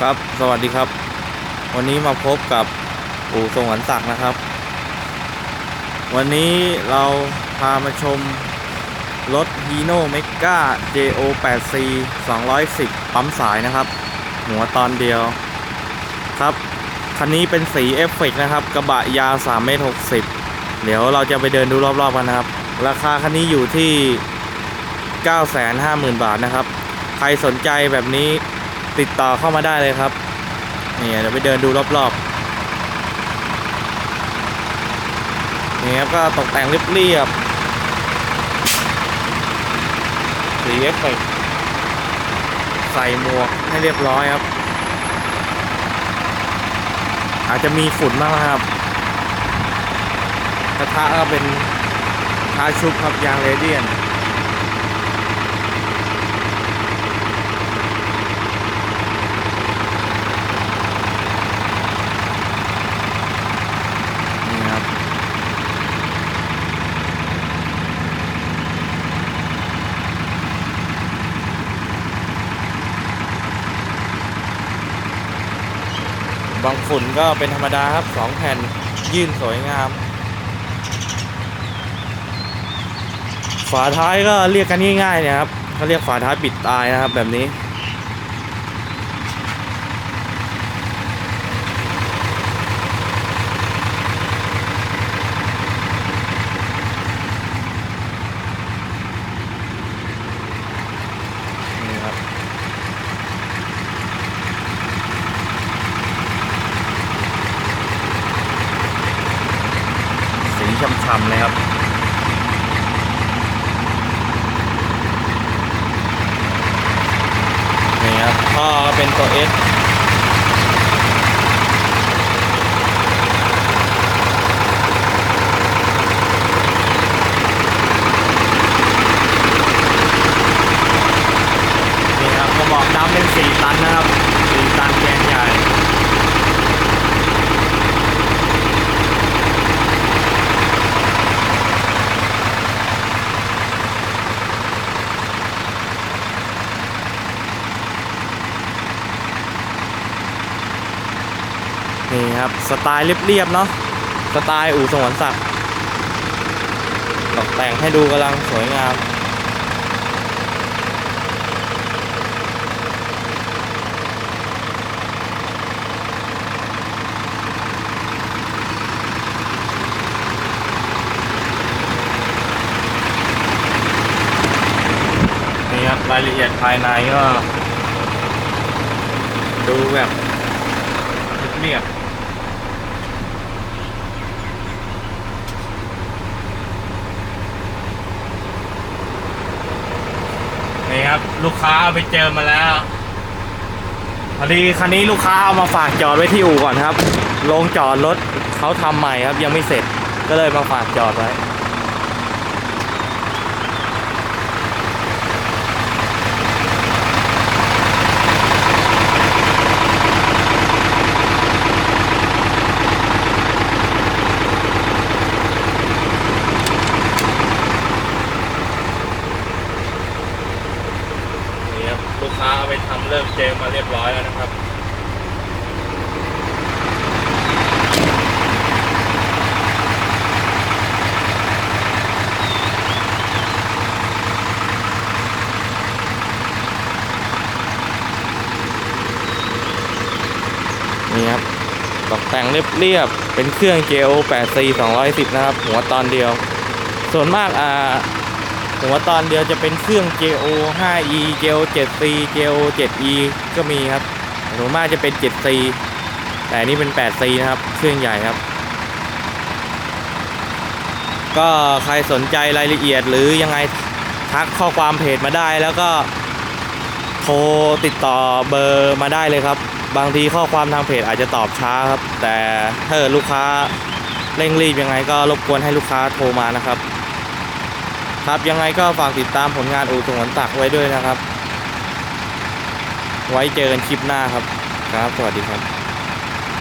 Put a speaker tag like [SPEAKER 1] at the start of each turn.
[SPEAKER 1] ครับ สวัสดีครับ วันนี้มาพบกับอู่สงวนศักดิ์นะครับ วันนี้เราพามาชมรถ Hino Mega JO 8 C 210 ปั๊มสายนะครับ หัวตอนเดียวครับ คันนี้เป็นสีเอฟเฟกนะครับ กระบะยาว 3 เมตร 60 เดี๋ยวเราจะไปเดินดูรอบๆกันนะครับ ราคาคันนี้อยู่ที่ 950,000 บาทนะครับ ใครสนใจแบบนี้ ติดต่อเข้ามาได้เลยครับนี่เดี๋ยวไปเดินดูรอบๆนี่ครับก็ตกแต่งเรียบๆสีเอฟเฟกใส่หมวกให้เรียบร้อยครับ อาจจะมีฝุ่นบ้างนะครับกระทะก็เป็นทาชุบครับยางเรเดียน บางฝุ่นก็เป็นธรรมดาครับสองแผ่นยื่นสวยงาม ฝาท้ายก็เรียกกันง่ายๆเนะครับเขาเรียกฝาท้ายปิดตายนะครับแบบนี้ ช่ำๆเลยครับนี่ครับท่อก็เป็นตัว S นี่ครับกระบอกดำเป็นสี่ตันนะครับสี่ตันแกนใหญ่ นี่ครับ สไตล์เรียบๆเนาะสไตล์อู่สงวนศักดิ์ตกแต่งให้ดูกำลังสวยงามนี่ครับรายละเอียดภายในก็ ดูแบบเรียบ นี่ครับ ลูกค้าเอาไปเจอมาแล้วพอดีคันนี้ลูกค้าเอามาฝากจอดไว้ที่อู่ก่อนครับลงจอดรถเขาทำใหม่ครับยังไม่เสร็จก็เลยมาฝากจอดไว้ นี่ครับลูกค้าเอาไปทำ เจมมาเรียบร้อยแล้วนะครับนี่ครับตกแต่งเรียบๆ เป็นเครื่อง JO 8C 210 นะครับ หัวตอนเดียว ส่วนมากอ่า ผมว่าตอนเดียวจะเป็นเครื่อง JO 5E JO 7C JO 7E ก็มีครับส่วนมากจะเป็น 7C แต่นนี้เป็น 8C นะครับ เครื่องใหญ่ครับ ก็ใครสนใจรายละเอียดหรือยังไงทักข้อความเพจมาได้แล้วก็โทรติดต่อเบอร์มาได้เลยครับ บางทีข้อความทางเพจอาจจะตอบช้าครับ แต่ถ้าลูกค้าเร่งรีบยังไงก็รบกวนให้ลูกค้าโทรมานะครับ ครับยังไงก็ฝากติดตามผลงานอู่สงวนตักไว้ด้วยนะครับ ไว้เจอกันคลิปหน้าครับ ครับ สวัสดีครับ